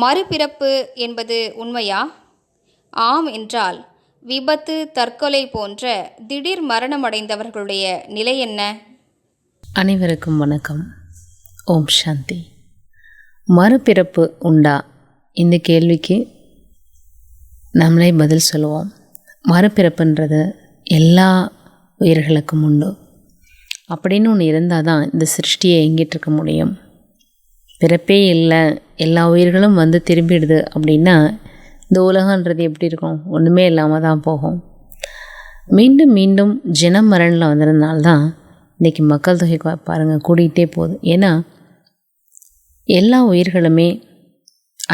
மறுபிறப்பு என்பது உண்மையா? ஆம் என்றால் விபத்து தற்கொலை போன்ற திடீர் மரணமடைந்தவர்களுடைய நிலை என்ன? அனைவருக்கும் வணக்கம். ஓம் சாந்தி. மறுபிறப்பு உண்டா? இந்த கேள்விக்கு நம்மளே பதில் சொல்லுவோம். மறுபிறப்புன்றது எல்லா உயிர்களுக்கும் உண்டு. அப்படின்னு ஒன்று இருந்தால் தான் இந்த சிருஷ்டியை எங்கிட்டு இருக்க முடியும். பிறப்பே இல்லை. எல்லா உயிர்களும் வந்து திரும்பிடுது அப்படின்னா இந்த உலகன்றது எப்படி இருக்கும்? ஒன்றுமே இல்லாமல் தான் போகும். மீண்டும் மீண்டும் ஜன மரணில் வந்ததுனால தான் இன்றைக்கி மக்கள் தொகை பாருங்கள் கூடிகிட்டே போகுது. ஏன்னா எல்லா உயிர்களுமே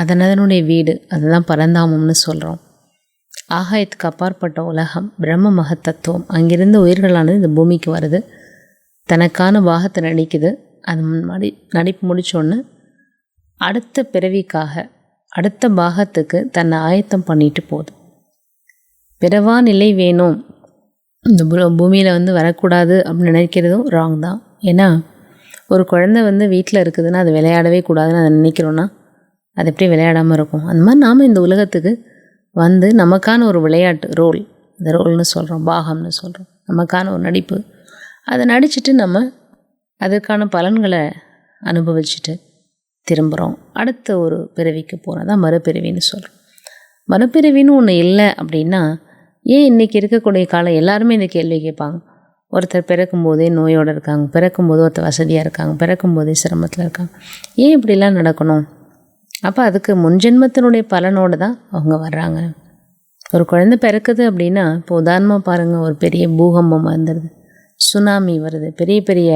அதன் அதனுடைய வீடு அதுதான் பரந்தாமம்னு சொல்கிறோம் ஆகாயத்துக்கு அப்பாற்பட்ட உலகம் பிரம்ம மகத்தத்துவம் அங்கிருந்து உயிர்களானது இந்த பூமிக்கு வருது. தனக்கான பாகத்தை நடிக்குது. அது முன்னாடி நடிப்பு முடித்தோன்னு அடுத்த பிறவிக்காக அடுத்த பாகத்துக்கு தன்னை ஆயத்தம் பண்ணிட்டு போதும் பிறவா நிலை வேணும். இந்த பூமியில் வந்து வரக்கூடாது அப்படின்னு நினைக்கிறதும் ராங் தான். ஏன்னா ஒரு குழந்தை வந்து வீட்டில் இருக்குதுன்னா அது விளையாடவே கூடாதுன்னு அதை நினைக்கிறோன்னா அது எப்படி விளையாடாமல் இருக்கும்? அந்த மாதிரி நாம் இந்த உலகத்துக்கு வந்து நமக்கான ஒரு விளையாட்டு ரோல் இந்த ரோல்னு சொல்கிறோம் பாகம்னு சொல்கிறோம் நமக்கான ஒரு நடிப்பு. அதை நடிச்சிட்டு நம்ம அதற்கான பலன்களை அனுபவிச்சுட்டு திரும்புகிறோம் அடுத்த ஒரு பிறவிக்கு போகிறோம் தான் மறுபிறவின்னு சொல்கிறோம் மறுபிறவின்னு ஒன்று இல்லை அப்படின்னா ஏன் இன்றைக்கி இருக்கக்கூடிய காலம் எல்லாருமே இந்த கேள்வி கேட்பாங்க. ஒருத்தர் பிறக்கும்போதே நோயோடு இருக்காங்க. பிறக்கும்போது ஒருத்தர் வசதியாக இருக்காங்க. பிறக்கும்போதே சிரமத்தில் இருக்காங்க. ஏன் இப்படிலாம் நடக்கணும்? அப்போ அதுக்கு முன்ஜென்மத்தினுடைய பலனோடு தான் அவங்க வர்றாங்க. ஒரு குழந்தை பிறக்குது அப்படின்னா இப்போ உதாரணமாக பாருங்கள் ஒரு பெரிய பூகம்பம் வந்துடுது சுனாமி வருது. பெரிய பெரிய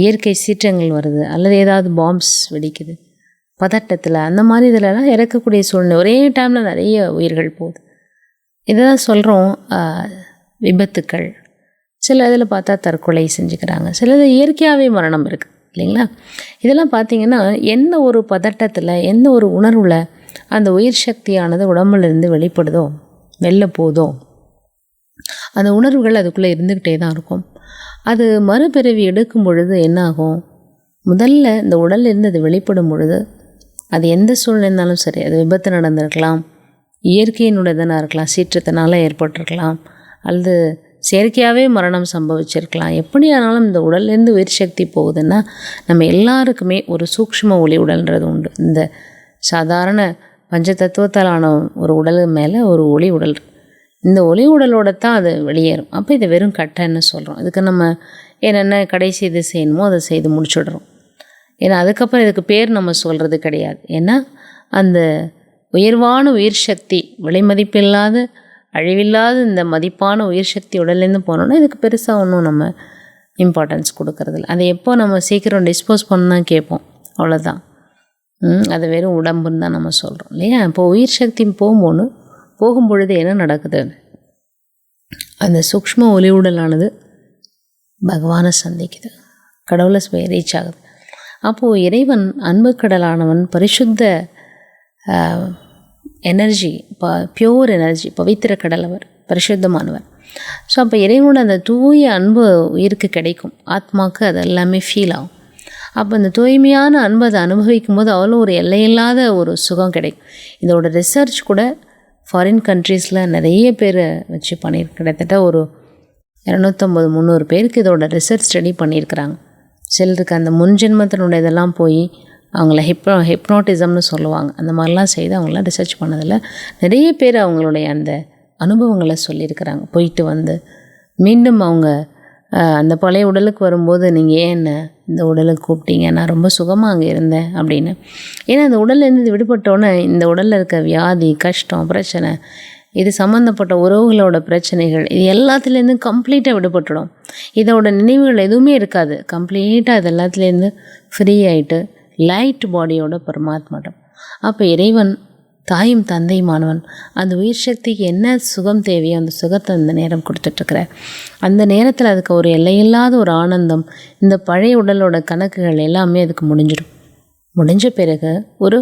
இயற்கை சீற்றங்கள் வருது. அல்லது ஏதாவது பாம்ப்ஸ் வெடிக்குது. பதட்டத்தில் அந்த மாதிரி இதிலலாம் இறக்கக்கூடிய சூழ்நிலை. ஒரே டைமில் நிறைய உயிர்கள் போகுது. இதை தான் சொல்கிறோம் விபத்துக்கள். சில இதில் பார்த்தா தற்கொலை செஞ்சுக்கிறாங்க. சில இது இயற்கையாகவே மரணம் இருக்குது இல்லைங்களா? இதெல்லாம் பார்த்தீங்கன்னா எந்த ஒரு பதட்டத்தில் எந்த ஒரு உணர்வில் அந்த உயிர் சக்தியானது உடம்புலேருந்து வெளிப்படுதோ வெளில போதோ அந்த உணர்வுகள் அதுக்குள்ளே இருந்துக்கிட்டே தான் இருக்கும். அது மறுபிறவி எடுக்கும் பொழுது என்ன ஆகும் முதல்ல இந்த உடலில் இருந்து அது வெளிப்படும் பொழுது அது எந்த சூழ்நிலை இருந்தாலும் சரி அது விபத்து நடந்திருக்கலாம். இயற்கையினுடையதனாக இருக்கலாம் சீற்றத்தினால ஏற்பட்டிருக்கலாம். அல்லது செயற்கையாகவே மரணம் சம்பவிச்சிருக்கலாம். எப்படி ஆனாலும் இந்த உடல்லேருந்து உயிர் சக்தி போகுதுன்னா நம்ம எல்லாருக்குமே ஒரு சூக்ஷ்ம ஒளி உடல்ன்றது உண்டு. இந்த சாதாரண பஞ்ச தத்துவத்தாலான ஒரு உடல் மேலே ஒரு ஒளி உடல் இந்த ஒளி உடலோட தான் அது வெளியேறும். அப்போ இதை வெறும் கட்டைன்னு சொல்கிறோம் இதுக்கு நம்ம என்னென்ன கடைசி இது செய்யணுமோ அதை செய்து முடிச்சுடுறோம். ஏன்னா அதுக்கப்புறம் இதுக்கு பேர் நம்ம சொல்கிறது கிடையாது. ஏன்னா அந்த உயர்வான உயிர் சக்தி விலைமதிப்பில்லாத அழிவில்லாத இந்த மதிப்பான உயிர் சக்தி உடல்லேருந்து போனோன்னா இதுக்கு பெருசாக ஒன்றும் நம்ம இம்பார்ட்டன்ஸ் கொடுக்கறதில்ல. அதை எப்போ நம்ம சீக்கிரம் டிஸ்போஸ் பண்ணால் கேட்போம். அவ்வளோதான் அது வெறும் உடம்புன்னு தான் நம்ம சொல்கிறோம் இல்லையா? இப்போ உயிர் சக்தி போகும்போது போகும்பொழுது என்ன நடக்குது? அந்த சூக்ஷ்ம ஒளி உடலானது பகவானை சந்திக்குது. கடவுளை போய் ரீச் ஆகுது. அப்போது இறைவன் அன்பு கடலானவன் பரிசுத்த எனர்ஜி ப பியோர் எனர்ஜி பவித்திர கடல் அவர் பரிசுத்தமானவர். ஸோ அப்போ இறைவனோட அந்த தூய அன்பு உயிருக்கு கிடைக்கும். ஆத்மாக்கு அது எல்லாமே ஃபீல் ஆகும். அப்போ இந்த தூய்மையான அன்பை அதை அனுபவிக்கும் போது அவ்வளோ ஒரு எல்லையில்லாத ஒரு சுகம் கிடைக்கும். இதோட ரிசர்ச் கூட ஃபாரின் கண்ட்ரீஸில் நிறைய பேர் வச்சு பண்ணியிருக்கு கிட்டத்தட்ட ஒரு இரநூத்தம்பது முந்நூறு பேருக்கு இதோட ரிசர்ச் ஸ்டடி பண்ணியிருக்கிறாங்க சிலருக்கு அந்த முன்ஜென்மத்தினுடைய இதெல்லாம் போய் அவங்கள ஹிப்னோ ஹிப்னோட்டிசம்னு சொல்லுவாங்க. அந்த மாதிரிலாம் செய்து அவங்களாம் ரிசர்ச் பண்ணதில் நிறைய பேர் அவங்களுடைய அந்த அனுபவங்களை சொல்லியிருக்கிறாங்க போயிட்டு வந்து மீண்டும் அவங்க அந்த பழைய உடலுக்கு வரும்போது நீங்கள் ஏன் என்ன இந்த உடலுக்கு கூப்பிட்டீங்க நான் ரொம்ப சுகமாக அங்கே இருந்தேன் அப்படின்னு. ஏன்னா அந்த உடல்லேருந்து இது விடுபட்டோன்னே இந்த உடலில் இருக்க வியாதி கஷ்டம் பிரச்சனை இது சம்மந்தப்பட்ட உறவுகளோட பிரச்சனைகள் இது எல்லாத்துலேருந்து கம்ப்ளீட்டாக விடுபட்டுடும். இதோட நினைவுகள் எதுவுமே இருக்காது. கம்ப்ளீட்டாக இது எல்லாத்துலேருந்து ஃப்ரீ ஆகிட்டு லைட் பாடியோட பரமாத்மாட்டம் அப்போ இறைவன் தாயும் தந்தையுமானவன் அந்த உயிர் சக்திக்கு என்ன சுகம் தேவையோ அந்த சுகத்தை அந்த நேரம் கொடுத்துட்ருக்கிறார். அந்த நேரத்தில் அதுக்கு ஒரு எல்லையில்லாத ஒரு ஆனந்தம் இந்த பழைய உடலோட கணக்குகள் எல்லாமே அதுக்கு முடிஞ்சிடும். முடிஞ்ச பிறகு ஒரு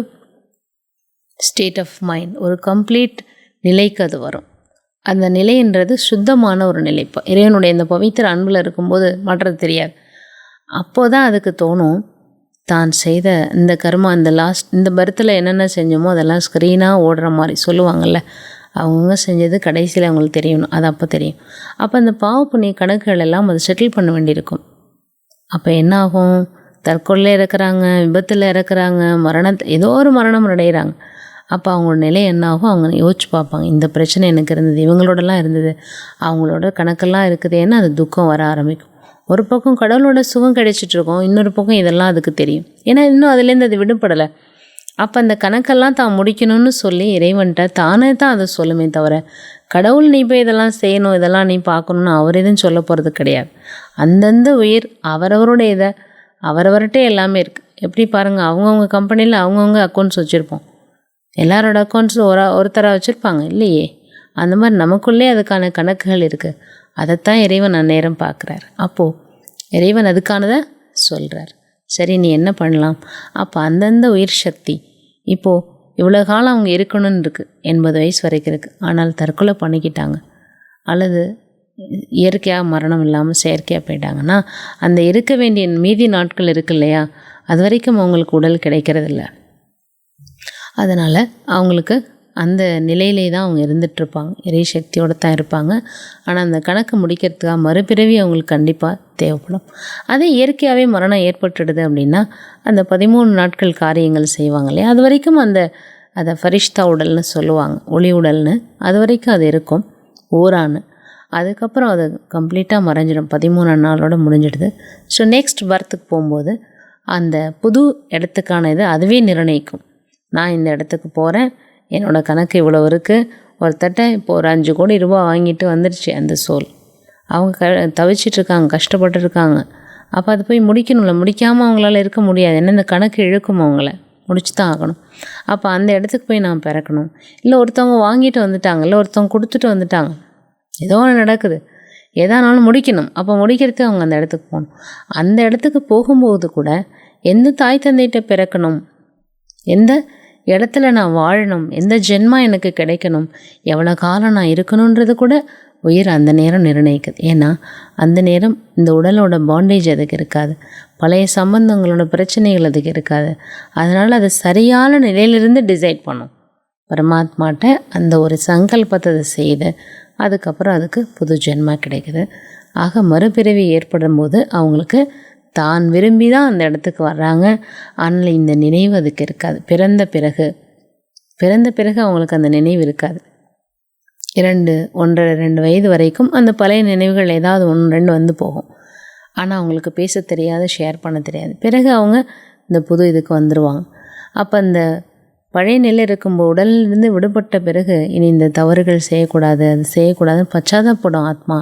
ஸ்டேட் ஆஃப் மைண்ட் ஒரு கம்ப்ளீட் நிலைக்கு அது வரும். அந்த நிலைன்றது சுத்தமான ஒரு நிலை இப்போ இறைவனுடைய இந்த பவித்திர அன்பில் இருக்கும்போது மாற்றது தெரியாது. அப்போ தான் அதுக்கு தோணும் தான் செய்த இந்த கர்மா இந்த லாஸ்ட் இந்த பர்த்தில் என்னென்ன செஞ்சோமோ அதெல்லாம் ஸ்க்ரீனாக ஓடுற மாதிரி சொல்லுவாங்கள்ல அவங்கவுங்க செஞ்சது கடைசியில் அவங்களுக்கு தெரியணும். அது அப்போ தெரியும். அப்போ அந்த பாவ புண்ணிய கணக்குகள் எல்லாம் அதை செட்டில் பண்ண வேண்டியிருக்கும். அப்போ என்ன ஆகும் தற்கொலை இறக்குறாங்க விபத்தில் இறக்குறாங்க மரணத்தை ஏதோ ஒரு மரணம் அடைகிறாங்க அப்போ அவங்களோட நிலை என்ன ஆகும் அவங்க யோசிச்சு பார்ப்பாங்க. இந்த பிரச்சனை எனக்கு இருந்தது இவங்களோடலாம் இருந்தது அவங்களோட கணக்கெல்லாம் இருக்குது. ஏன்னா அது துக்கம் வர ஆரம்பிக்கும். ஒரு பக்கம் கடவுளோட சுகம் கிடைச்சிட்டு இருக்கும் இன்னொரு பக்கம் இதெல்லாம் அதுக்கு தெரியும். ஏன்னா இன்னும் அதுலேருந்து அது விடுபடலை. அப்போ அந்த கணக்கெல்லாம் தான் முடிக்கணும்னு சொல்லி இறைவன்கிட்ட தானே தான் அதை சொல்லுமே தவிர கடவுள் நீ போய் இதெல்லாம் செய்யணும் இதெல்லாம் நீ பார்க்கணுன்னு அவர் எதுவும் சொல்ல போகிறது கிடையாது. அந்தந்த உயிர் அவரவருடைய இதை அவரவர்கிட்ட எல்லாமே இருக்குது எப்படி பாருங்கள் அவங்கவுங்க கம்பெனியில் அவங்கவுங்க அக்கௌண்ட்ஸ் வச்சுருப்போம். எல்லாரோட அக்கௌண்ட்ஸும் ஒரு ஒருத்தராக வச்சுருப்பாங்க இல்லையே? அந்த மாதிரி நமக்குள்ளே அதுக்கான கணக்குகள் இருக்குது அதைத்தான் இறைவன் அந்நேரம் பார்க்குறார். அப்போது இறைவன் அதுக்கானதை சொல்கிறார் சரி நீ என்ன பண்ணலாம்? அப்போ அந்தந்த உயிர் சக்தி இப்போது இவ்வளோ காலம் அவங்க இருக்கணும்னு இருக்குது எண்பது வயசு வரைக்கும் இருக்குது ஆனால் தற்கொலை பண்ணிக்கிட்டாங்க. அல்லது இயற்கையாக மரணம் இல்லாமல் செயற்கையாக போயிட்டாங்கன்னா அந்த இருக்க வேண்டிய மீதி நாட்கள் இருக்கு இல்லையா? அது வரைக்கும் அவங்களுக்கு உடல் கிடைக்கிறதில்ல. அதனால் அவங்களுக்கு அந்த நிலையிலே தான் அவங்க இருந்துகிட்ருப்பாங்க இறை சக்தியோடு தான் இருப்பாங்க. ஆனால் அந்த கணக்கு முடிக்கிறதுக்காக மறுபிறவி அவங்களுக்கு கண்டிப்பாக தேவைப்படும். அதே இயற்கையாகவே மரணம் ஏற்பட்டுடுது அப்படின்னா அந்த பதிமூணு நாட்கள் காரியங்கள் செய்வாங்க இல்லையா? அது வரைக்கும் அந்த அதை ஃபரிஷ்தா உடல்னு சொல்லுவாங்க. ஒளி உடல்னு. அது வரைக்கும் அது இருக்கும். ஓரான்னு அதுக்கப்புறம் அது கம்ப்ளீட்டாக மறைஞ்சிடும். பதிமூணு நாளோட முடிஞ்சிடுது. ஸோ நெக்ஸ்ட் பர்த்துக்கு போகும்போது அந்த புது இடத்துக்கான இது அதுவே நிர்ணயிக்கும். நான் இந்த இடத்துக்கு போகிறேன் என்னோடய கணக்கு இவ்வளோ இருக்குது ஒருத்தட்ட இப்போ ஒரு அஞ்சு கோடி ரூபா வாங்கிட்டு வந்துடுச்சு அந்த சோல். அவங்க க தவிச்சிட்ருக்காங்க கஷ்டப்பட்டுருக்காங்க அப்போ அது போய் முடிக்கணும்ல. முடிக்காமல் அவங்களால இருக்க முடியாது. ஏன்னா இந்த கணக்கு இழுக்கும் அவங்கள? முடிச்சு தான் ஆகணும். அப்போ அந்த இடத்துக்கு போய் நான் பிறக்கணும். இல்லை ஒருத்தவங்க வாங்கிட்டு வந்துட்டாங்க. இல்லை ஒருத்தவங்க கொடுத்துட்டு வந்துட்டாங்க. ஏதோ ஒன்று நடக்குது. எதானாலும் முடிக்கணும். அப்போ முடிக்கிறதுக்கு அவங்க அந்த இடத்துக்கு போகணும். அந்த இடத்துக்கு போகும்போது கூட எந்த தாய் தந்தைகிட்ட பிறக்கணும்? எந்த இடத்துல நான் வாழணும் எந்த ஜென்மா எனக்கு கிடைக்கணும் எவ்வளோ காலம் நான் இருக்கணுன்றது கூட உயிர் அந்த நேரம் நிர்ணயிக்குது. ஏன்னா அந்த நேரம் இந்த உடலோட பாண்டேஜ் அதுக்கு இருக்காது. பழைய சம்பந்தங்களோட பிரச்சனைகள் அதுக்கு இருக்காது. அதனால் அது சரியான நிலையிலிருந்து டிசைட் பண்ணும் பரமாத்மாட்ட அந்த ஒரு சங்கல்பத்தை அதை செய்து அதுக்கப்புறம் அதுக்கு புது ஜென்மா கிடைக்குது. ஆக மறுபிறவி ஏற்படும் போது அவங்களுக்கு தான் விரும்பி தான் அந்த இடத்துக்கு வர்றாங்க. ஆனால் இந்த நினைவு அதுக்கு இருக்காது. பிறந்த பிறகு. பிறந்த பிறகு அவங்களுக்கு அந்த நினைவு இருக்காது. இரண்டு ஒன்றரை ரெண்டு வயது வரைக்கும் அந்த பழைய நினைவுகள் ஏதாவது ஒன்று ரெண்டு வந்து போகும். ஆனால் அவங்களுக்கு பேச தெரியாது ஷேர் பண்ண தெரியாது. பிறகு அவங்க இந்த புது இதுக்கு வந்துடுவாங்க அப்போ அந்த பழைய நிலை இருக்கும்போது உடலிலிருந்து விடுபட்ட பிறகு இனி இந்த தவறுகள் செய்யக்கூடாது அது செய்யக்கூடாதுன்னு பச்சாதப்படும் ஆத்மா.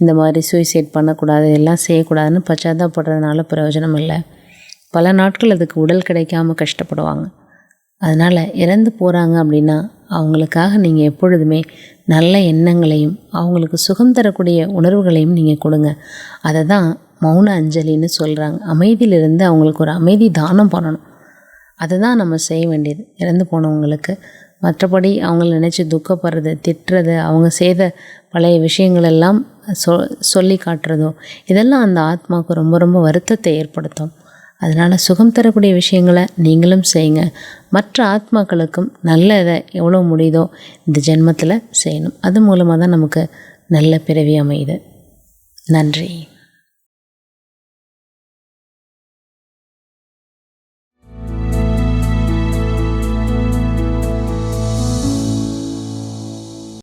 இந்த மாதிரி சூசைட் பண்ணக்கூடாது எல்லாம் செய்யக்கூடாதுன்னு பச்சாதாப்படுறதுனால பிரயோஜனம் இல்லை. பல நாட்கள் அதுக்கு உடல் கிடைக்காம கஷ்டப்படுவாங்க. அதனால் இறந்து போகிறாங்க அப்படின்னா அவங்களுக்காக நீங்கள் எப்பொழுதுமே நல்ல எண்ணங்களையும் அவங்களுக்கு சுகம் தரக்கூடிய உணர்வுகளையும் நீங்கள் கொடுங்க. அதை தான் மௌன அஞ்சலின்னு சொல்கிறாங்க அமைதியிலிருந்து அவங்களுக்கு ஒரு அமைதி தானம் பண்ணணும். அதை தான் நம்ம செய்ய வேண்டியது. இறந்து போனவங்களுக்கு மற்றபடி அவங்கள நினச்சி துக்கப்படுறது திட்டுறது அவங்க செய்த பழைய விஷயங்களெல்லாம் சொ சொல்லி காட்டுறதோ இதெல்லாம் அந்த ஆத்மாவுக்கு ரொம்ப ரொம்ப வருத்தத்தை ஏற்படுத்தும். அதனால் சுகம் தரக்கூடிய விஷயங்களை நீங்களும் செய்யுங்க. மற்ற ஆத்மாக்களுக்கும் நல்லதை எவ்வளோ முடியுதோ இந்த ஜென்மத்தில் செய்யணும். அது மூலமாக தான் நமக்கு நல்ல பிறவி அமையுது. நன்றி.